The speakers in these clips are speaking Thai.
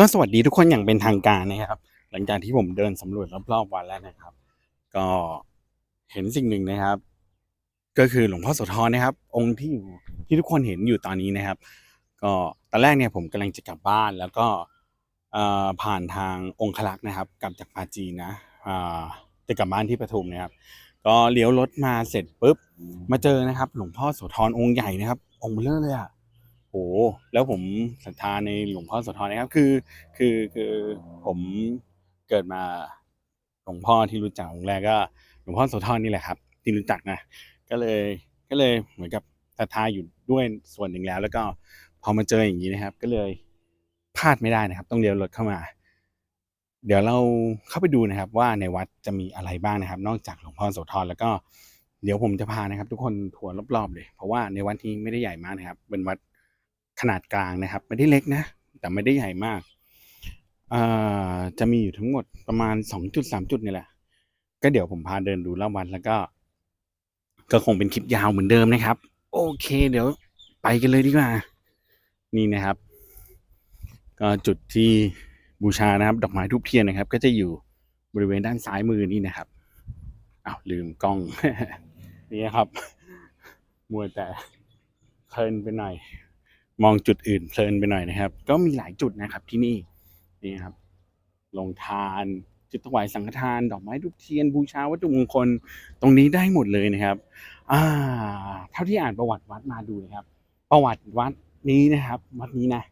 ก็สวัสดีทุกคนอย่างเป็นทางการนะครับ หลังจากที่ผมเดินสำรวจรอบๆวัดแล้วนะครับ ก็เห็นสิ่งหนึ่งนะครับ ก็คือหลวงพ่อโสธรนะครับ องค์ที่อยู่ที่ทุกคนเห็นอยู่ตอนนี้นะครับ ก็ตอนแรกเนี่ยผมกำลังจะกลับบ้าน แล้วก็ผ่านทางองคลักษ์นะครับ กลับจากปาจีนนะอ่าจะกลับบ้านที่ปทุมนะครับ ก็เลี้ยวรถมาเสร็จปุ๊บมาเจอนะครับ หลวงพ่อโสธรองค์ใหญ่นะครับ องค์เบลอเลยอะ โหแล้วผมศรัทธาในหลวงพ่อโสธรนะครับ คือคือคือผมเกิดมาหลวงพ่อที่รู้จักองค์แรกก็หลวงพ่อโสธรนี่แหละครับ ที่รู้จักนะก็เลยก็เลยเหมือนกับศรัทธาอยู่ด้วยส่วนหนึ่งแล้ว แล้วก็พอมาเจออย่างนี้นะครับ ก็เลยพลาดไม่ได้นะครับ ต้องเลี้ยวรถเข้ามา เดี๋ยวเราเข้าไปดูนะครับ ว่าในวัดจะมีอะไรบ้างนะครับ นอกจากหลวงพ่อโสธรแล้วก็เดี๋ยวผมจะพานะครับ ทุกคนทัวร์รอบๆเลย เพราะว่าในวัดนี้ไม่ได้ใหญ่มากนะครับ เป็นวัด ขนาดกลางนะครับ ไม่ได้เล็กนะ แต่ไม่ได้ใหญ่มากจะมีอยู่ทั้งหมดประมาณสองจุดสามจุดนี่แหละ ก็เดี๋ยวผมพาเดินดูรอบวัดแล้วก็ ก็คงเป็นคลิปยาวเหมือนเดิมนะครับ โอเค เดี๋ยวไปกันเลยดีกว่า นี่นะครับ ก็จุดที่บูชานะครับ ดอกไม้ทูบเทียนนะครับ ก็จะอยู่บริเวณด้านซ้ายมือนี่นะครับอ้าวลืมกล้อง นี่ครับ มัวแต่เพลินไปหน่อย มองจุดอื่นเพลินไปหน่อยนะครับ ก็มีหลายจุดนะครับที่นี่นี่ครับลงทานจุดถวายสังฆทาน ดอกไม้ทูบเทียนบูชาวัตถุมงคลตรงนี้ได้หมดเลยนะครับ อ่า เท่าที่อ่านประวัติวัดมาดูนะครับ ประวัติวัดนี้นะครับวัดนี้นะ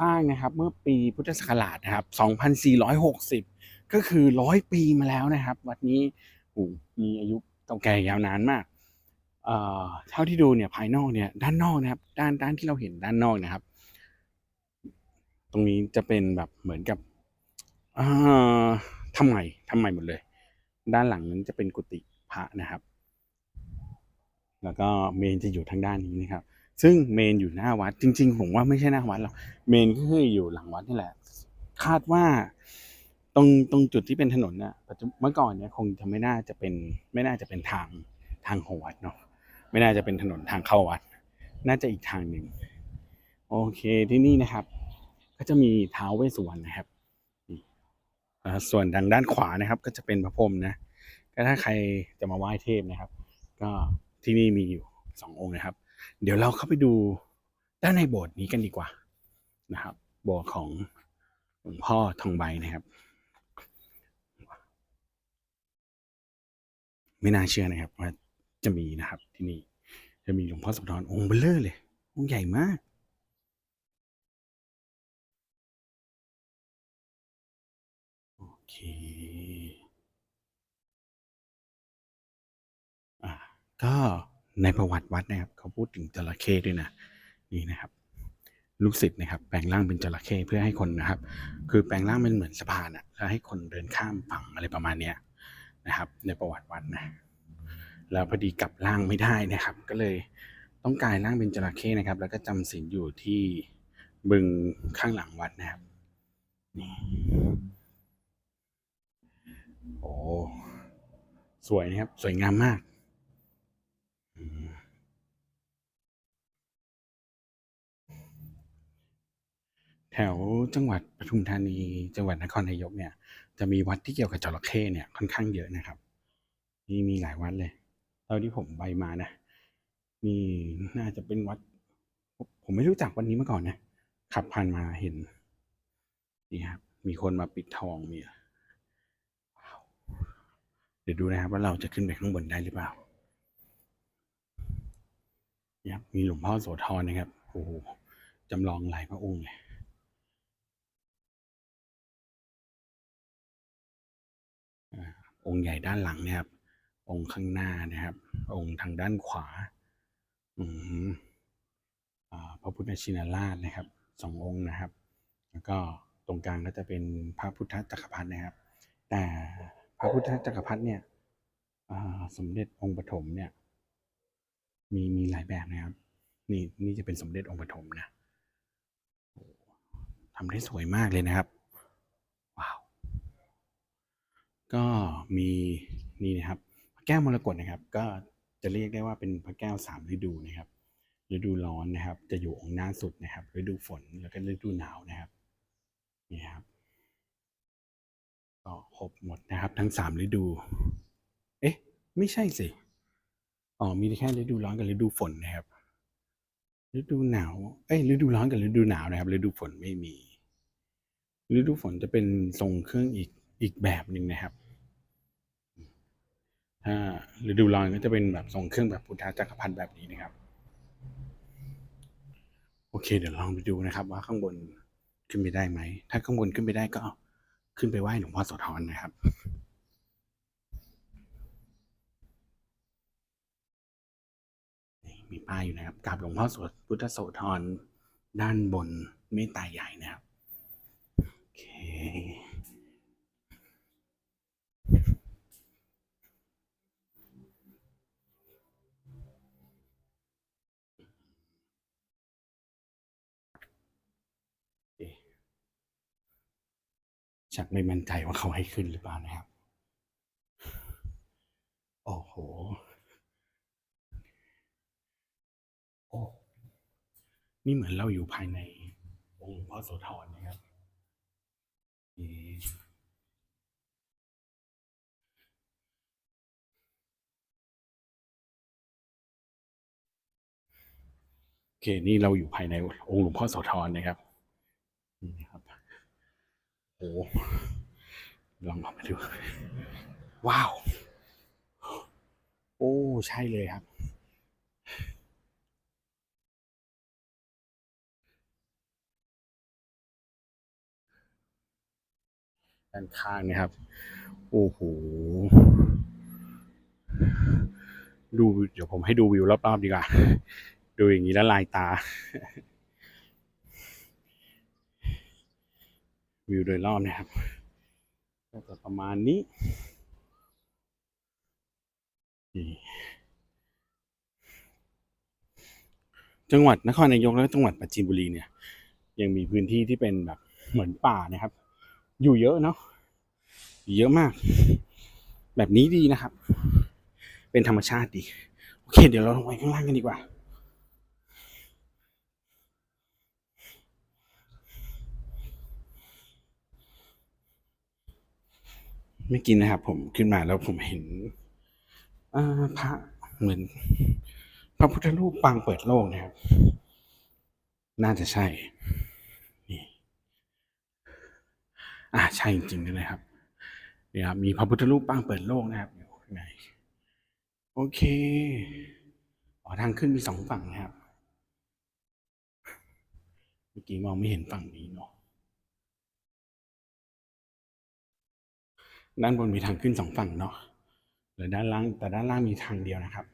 สร้างนะครับเมื่อปีพุทธศักราชนะครับ 2460 ก็คือร้อยปีมาแล้วนะครับ วัดนี้มีอายุเก่าแก่ยาวนานมาก เท่าที่ดูเนี่ยภายนอกเนี่ยด้านนอกนะครับ ด้านด้านที่เราเห็นด้านนอกนะครับ ตรงนี้จะเป็นแบบเหมือนกับอ่าทำใหม่ทำใหม่หมดเลย ด้านหลังนั้นจะเป็นกุฏิพระนะครับ แล้วก็เมนจะอยู่ทางด้านนี้นะครับ ซึ่งเมนอยู่หน้าวัด จริง ๆ ผมว่าไม่ใช่หน้าวัดหรอกเมนก็คืออยู่หลังวัดนี่แหละ คาดว่าตรงตรงจุดที่เป็นถนนน่ะเมื่อก่อนเนี่ยคงจะไม่น่าจะเป็นไม่น่าจะเป็นทางทางของวัดเนาะ ไม่น่าจะเป็นถนนทางเข้าวัด น่าจะอีกทางหนึ่งโอเคที่นี่นะครับ ก็จะมีท้าวเวสสุวรรณนะครับส่วนทางด้านขวานะครับ ก็จะเป็นพระพรหมนะก็ถ้าใครจะมาไหว้เทพนะครับ ก็ที่นี่มีอยู่สององค์นะครับ เดี๋ยวเราเข้าไปดูด้านในโบสถ์นี้กันดีกว่านะครับ โบสถ์ของหลวงพ่อทองใบนะครับ ไม่น่าเชื่อนะครับว่า จะมีนะครับ ที่นี่จะมีหลวงพ่อโสธรองค์เบลเลอร์เลยองค์ใหญ่มากโอเคอ่าก็ในประวัติวัดนะครับ เขาพูดถึงจระเข้ด้วยนะนี่นะครับ ลูกศิษย์นะครับ แปลงร่างเป็นจระเข้เพื่อให้คนนะครับ คือแปลงร่างเป็นเหมือนสะพานอะแล้วให้คนเดินข้ามฝั่งอะไรประมาณเนี้ยนะครับ ในประวัติวัดนะ แล้วพอดีกลับร่างไม่ได้นะครับ ก็เลยต้องกลายร่างเป็นจระเข้นะครับ แล้วก็จำศีลอยู่ที่บึงข้างหลังวัดนะครับนี่โอ้สวยนะครับ สวยงามมากแถวจังหวัดปทุมธานี จังหวัดนครนายกเนี่ย จะมีวัดที่เกี่ยวกับจระเข้เนี่ยค่อนข้างเยอะนะครับ นี่มีหลายวัดเลย เท่าที่ผมไปมานะนี่น่าจะเป็นวัด ผมไม่รู้จักวันนี้มาก่อนนะขับผ่านมาเห็น นี่ครับ มีคนมาปิดทองมีเดี๋ยวดูนะครับ ว่าเราจะขึ้นไปข้างบนได้หรือเปล่านี่ครับมีหลวงพ่อโสธรนะครับโอ้โหจำลองหลายพระองค์เลยอ่าองค์ใหญ่ด้านหลังนะครับ องค์ข้างหน้านะครับ องค์ทางด้านขวาอืมพระพุทธชินราชนะครับสององค์นะครับ แล้วก็ตรงกลางก็จะเป็นพระพุทธจักรพรรดินะครับ แต่พระพุทธจักรพรรดิเนี่ยสมเด็จองค์ปฐมเนี่ย มีมีหลายแบบนะครับ นี่นี่จะเป็นสมเด็จองค์ปฐมนะทำได้สวยมากเลยนะครับว้าวก็มีนี่นะครับ แก้วมรกตนะครับ ก็จะเรียกได้ว่าเป็นพระแก้วสามฤดูนะครับฤดูร้อนนะครับ จะอยู่องค์หน้าสุดนะครับฤดูฝนแล้วก็ฤดูหนาวนะครับนี่ครับก็ครบหมดนะครับ ทั้งสามฤดู เอ๊ะ ไม่ใช่สิอ๋อมีแค่ฤดูร้อนกับฤดูฝนนะครับ ฤดูหนาวเอ้ยฤดูร้อนกับฤดูหนาวนะครับ ฤดูฝนไม่มีฤดูฝนจะเป็นทรงเครื่องอีกอีกแบบหนึ่งนะครับ ถ้าฤดูร้อนก็จะเป็นแบบทรงเครื่องแบบพุทธจักรพรรดิแบบนี้นะครับ โอเค เดี๋ยวลองไปดูนะครับ ว่าข้างบนขึ้นไปได้ไหม ถ้าข้างบนขึ้นไปได้ก็ขึ้นไปไหว้หลวงพ่อโสธรนะครับมีป้ายอยู่นะครับกราบหลวงพ่อโสพุทธโสธรด้านบนเมตตาใหญ่นะครับ โอเค ชักไม่มั่นใจว่าเขาให้ขึ้นหรือเปล่านะครับ โอ้โห โอ้นี่เหมือนเราอยู่ภายในองค์หลวงพ่อโสธรนะครับโอเค นี่เราอยู่ภายในองค์หลวงพ่อโสธรนะครับ โอ้ลองออกมาดู ว้าว โอ้ ใช่เลยครับ ด้านข้างนะครับ โอ้โห ดู เดี๋ยวผมให้ดูวิวรอบๆดีกว่า ดูอย่างนี้แล้วลายตา วิวโดยรอบนะครับก็จะประมาณนี้จังหวัดนครนายกและจังหวัดปราจีนบุรีเนี่ย ยังมีพื้นที่ที่เป็นแบบเหมือนป่านะครับ อยู่เยอะเนาะเยอะมาก แบบนี้ดีนะครับ เป็นธรรมชาติดี โอเค เดี๋ยวเราลงไปข้างล่างกันดีกว่า ไม่กินนะครับผมขึ้นมาแล้วผมเห็นพระเหมือน พระพุทธรูปปางเปิดโลกนะครับ น่าจะใช่ นี่ อ่าใช่จริงๆด้วยนะครับเนี่ยครับมีพระพุทธรูปปางเปิดโลกนะครับอยู่ข้างในโอเคอ๋อทางขึ้นมีสองฝั่งนะครับ เมื่อกี้มองไม่เห็นฝั่งนี้เนาะ ด้านบนมีทางขึ้นสองฝั่งเนาะหรือด้านล่าง แต่ด้านล่างมีทางเดียวนะครับ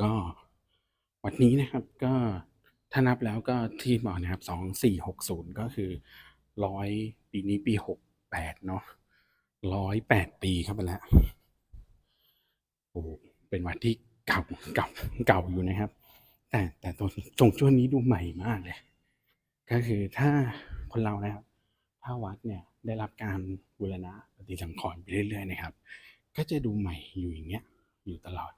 ก็วัดนี้นะครับก็ถ้านับแล้วก็ที่บอกนะครับสองสี่หกศูนย์ก็คือร้อยปีนี้ปีหกแปดเนาะร้อยแปดปีเข้าไปแล้วโอ้เป็นวัดที่เก่าเก่าเก่าอยู่นะครับ แต่แต่ตรงตรงช่วงนี้ดูใหม่มากเลย ก็คือถ้าคนเรานะครับถ้าวัดเนี่ยได้รับการบูรณะปฏิสังขรณ์ไปเรื่อยๆนะครับ ก็จะดูใหม่อยู่อย่างเงี้ยอยู่ตลอด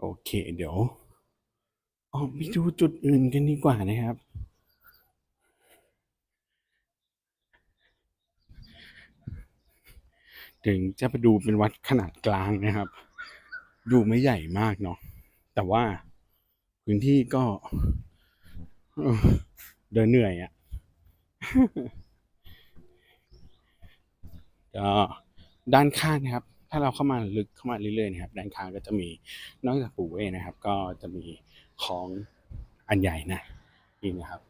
โอเค เดี๋ยวออกไปดูจุดอื่นกันดีกว่านะครับ ถึงจะไปดูเป็นวัดขนาดกลางนะครับ ดูไม่ใหญ่มากเนาะแต่ว่าพื้นที่ก็เออเดินเหนื่อยอะ่ะก็ด้านข้างนะครับ ถ้าเราเข้ามาลึกเข้ามาเรื่อยๆนะครับด้านข้างก็จะมีนอกจากปู่เว่นะครับ ก็จะมีของอันใหญ่นะนี่นะครับ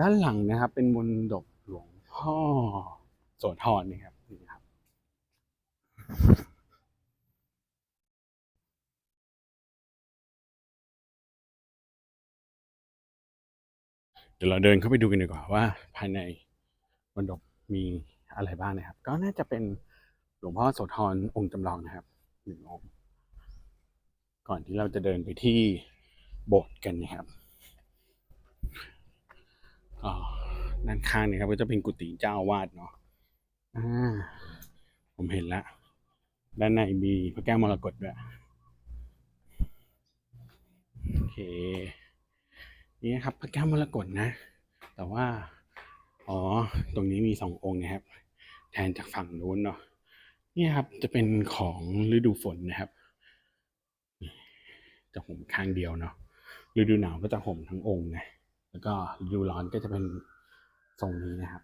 ด้านหลังนะครับ เป็นมนดบหลวงพ่อโสธรนะครับนี่นะครับ เดี๋ยวเราเดินเข้าไปดูกันดีกว่าว่า ภายในมณฑปมีอะไรบ้างนะครับ ก็น่าจะเป็น หลวงพ่อโสธรองค์จำลองนะครับหนึ่งองค์ก่อนที่เราจะเดินไปที่โบสถ์กันนะครับด้านข้างเนี่ยครับ ก็จะเป็นกุฏิเจ้าวาดเนาะผมเห็นแล้วด้านในมีพระแก้วมรกตด้วยโอเคนี่นะครับพระแก้วมรกตนะ แต่ว่า อ๋อ ตรงนี้มีสององค์นะครับ แทนจากฝั่งนู้นเนาะ นี่ครับจะเป็นของฤดูฝนนะครับ จะห่มข้างเดียวเนาะฤดูหนาวก็จะห่มทั้งองค์นะแล้วก็ฤดูร้อนก็จะเป็นทรงนี้นะครับ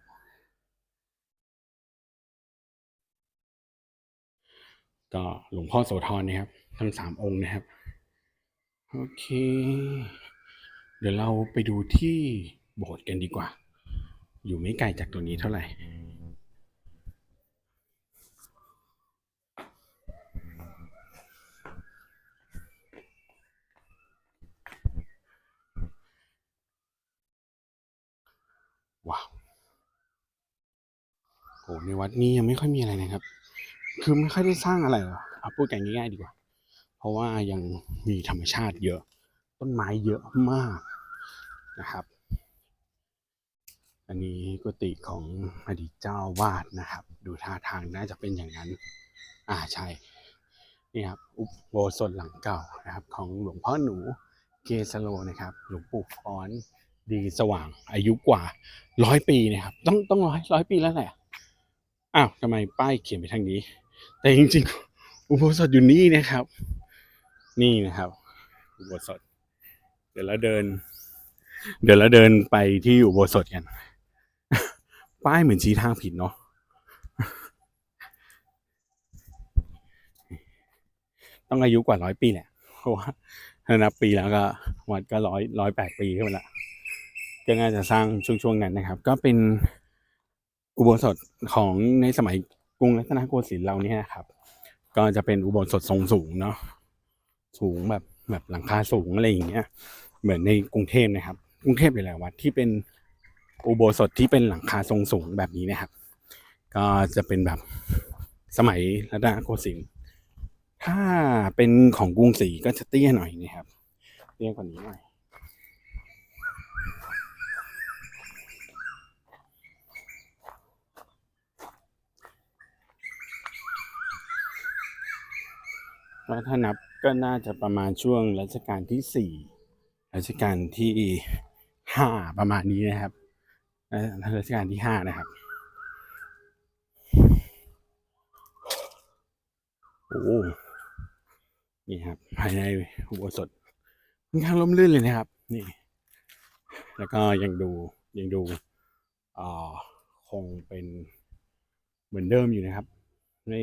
ก็หลวงพ่อโสธรนะครับ ทั้งสามองค์นะครับ โอเค เดี๋ยวเราไปดูที่โบสถ์กันดีกว่า อยู่ไม่ไกลจากตัวนี้เท่าไหร่ ว้าวโหในวัดนี้ยังไม่ค่อยมีอะไรนะครับ คือไม่ค่อยได้สร้างอะไรหรอกเอาพูดกันง่ายๆดีกว่า เพราะว่ายังมีธรรมชาติเยอะ ต้นไม้เยอะมากนะครับ อันนี้กุฏิของอดีตเจ้าวาดนะครับ ดูท่าทางน่าจะเป็นอย่างนั้น อ่าใช่นี่ครับอุโบสถหลังเก่านะครับ ของหลวงพ่อหนูเกสโลนะครับ หลวงปู่ฟ้อน ดีสว่างอายุกว่าร้อยปีนะครับ ต้องต้องร้อยร้อยปีแล้วแหละอ้าวทำไมป้ายเขียนไปทางนี้ แต่จริงๆ อุโบสถอยู่นี่นะครับ นี่นะครับ อุโบสถ เดี๋ยวเราเดิน เดี๋ยวเราเดินไปที่อุโบสถกัน ป้ายเหมือนชี้ทางผิดเนาะต้องอายุกว่าร้อยปีแหละเพราะว่าถ้านับปีแล้วก็วัดก็ร้อยร้อยแปดปีขึ้นมาละ ก็น่าจะสร้างช่วงช่วงๆนั้นนะครับ ก็เป็นอุโบสถของในสมัยกรุงรัตนโกสินทร์เราเนี่ยนะครับ ก็จะเป็นอุโบสถทรงสูงเนาะสูงแบบแบบหลังคาสูงอะไรอย่างเงี้ย เหมือนในกรุงเทพนะครับ กรุงเทพหลายๆวัดที่เป็นอุโบสถที่เป็นหลังคาทรงสูงแบบนี้นะครับ ก็จะเป็นแบบสมัยรัตนโกสินทร์ถ้าเป็นของกรุงศรีก็จะเตี้ยหน่อยนะครับเตี้ยกว่านี้หน่อย แล้วถ้านับก็น่าจะประมาณช่วงรัชกาลที่สี่รัชกาลที่ห้าประมาณนี้นะครับเอ่อรัชกาลที่ห้านะครับโอ้นี่ครับภายในอุโบสถค่อนข้างร่มรื่นเลยนะครับ นี่ แล้วก็ยังดูยังดูอ่าคงเป็นเหมือนเดิมอยู่นะครับ ไม่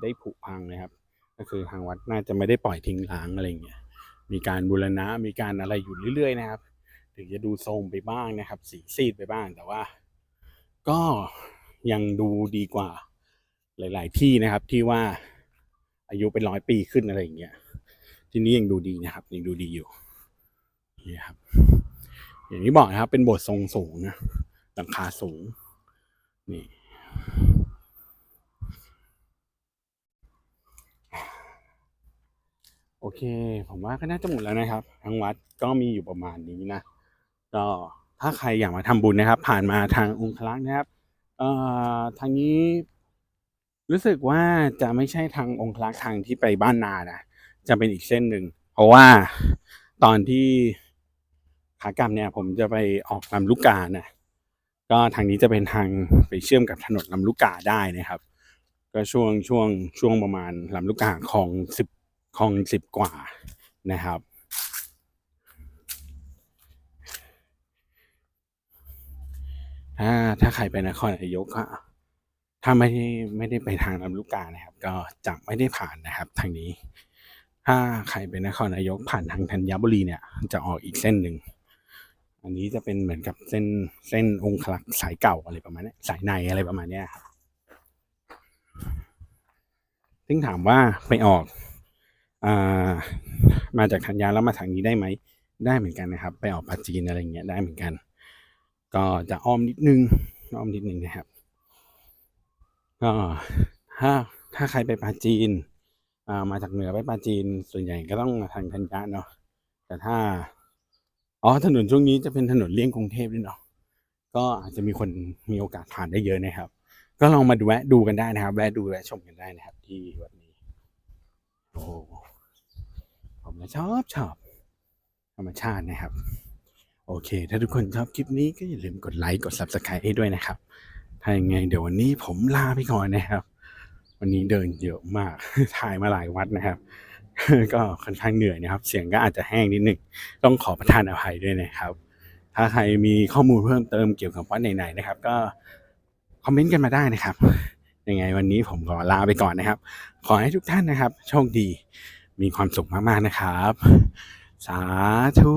ได้ผุพังนะครับ ก็คือทางวัดน่าจะไม่ได้ปล่อยทิ้งร้างอะไรอย่างเงี้ยมีการบูรณะมีการอะไรอยู่เรื่อย ๆ นะครับ ถึงจะดูโทรมไปบ้างนะครับ สีซีดไปบ้างแต่ว่า ก็ยังดูดีกว่าหลาย ๆ ที่นะครับที่ว่าอายุเป็นร้อยปีขึ้นอะไรอย่างเงี้ยที่นี้ยังดูดีนะครับยังดูดีอยู่นี่ครับ อย่างที่บอกนะครับ เป็นโบสถ์ทรงสูงนะหลังคาสูงนี่ โอเค ผมว่าก็น่าจะหมดแล้วนะครับทั้งวัดก็มีอยู่ประมาณนี้นะก็ถ้าใครอยากมาทำบุญนะครับ ผ่านมาทางองคลักษ์นะครับเอ่อทางนี้ รู้สึกว่าจะไม่ใช่ทางองคลักษ์ทางที่ไปบ้านนานะจะเป็นอีกเส้นหนึ่งเพราะว่าตอนที่ขากลับเนี่ย ผมจะไปออกลำลูกกานะก็ทางนี้จะเป็นทางไปเชื่อมกับถนนลำลูกกาได้นะครับ ก็ช่วงช่วงช่วงประมาณลำลูกกาคลองสิบ คลองสิบกว่านะครับ ถ้าถ้าใครไปนครนายกก็ถ้าไม่ได้ไม่ได้ไปทางลำลูกกานะครับ ก็จะไม่ได้ผ่านนะครับ ทางนี้ ถ้าใครไปนครนายกผ่านทางธัญบุรีเนี่ย จะออกอีกเส้นหนึ่งอันนี้จะเป็นเหมือนกับเส้นเส้นองค์ลักษ์สายเก่าอะไรประมาณนี้สายในอะไรประมาณนี้ครับซึ่งถามว่าไปออก มาจากธัญญาแล้วมาทางนี้ได้ไหม ได้เหมือนกันนะครับ ไปออกปาจีนอะไรเงี้ยได้เหมือนกัน ก็จะอ้อมนิดนึงอ้อมนิดนึงนะครับก็ถ้าถ้าใครไปปาจีนามาจากเหนือไปปาจีนส่วนใหญ่ก็ต้องมาทางธัญญะเนาะแต่ถ้าอ๋อถนนช่วงนี้จะเป็นถนนเลี่ยงกรุงเทพด้วยเนาะก็อาจจะมีคนมีโอกาสผ่านได้เยอะนะครับ ก็ลองมาดูแวะดูกันได้นะครับ แวะดูแวะชมกันได้นะครับ ที่วัดนี้โอ้ ผมนะชอบชอบธรรมชาตินะครับ โอเค ถ้าทุกคนชอบคลิปนี้ก็อย่าลืมกดไลค์กด subscribe ให้ด้วยนะครับ ถ้ายังไงเดี๋ยววันนี้ผมลาไปก่อนนะครับ วันนี้เดินเยอะมากถ่ายมาหลายวัดนะครับ ก็ค่อนข้างเหนื่อยนะครับ เสียงก็อาจจะแห้งนิดนึงต้องขอประทานอภัยด้วยนะครับ ถ้าใครมีข้อมูลเพิ่มเติมเกี่ยวกับวัดไหนๆนะครับ ก็คอมเมนต์กันมาได้นะครับยังไงวันนี้ผมขอลาไปก่อนนะครับ ขอให้ทุกท่านนะครับ โชคดี มีความสุขมาก ๆ นะครับ สาธุ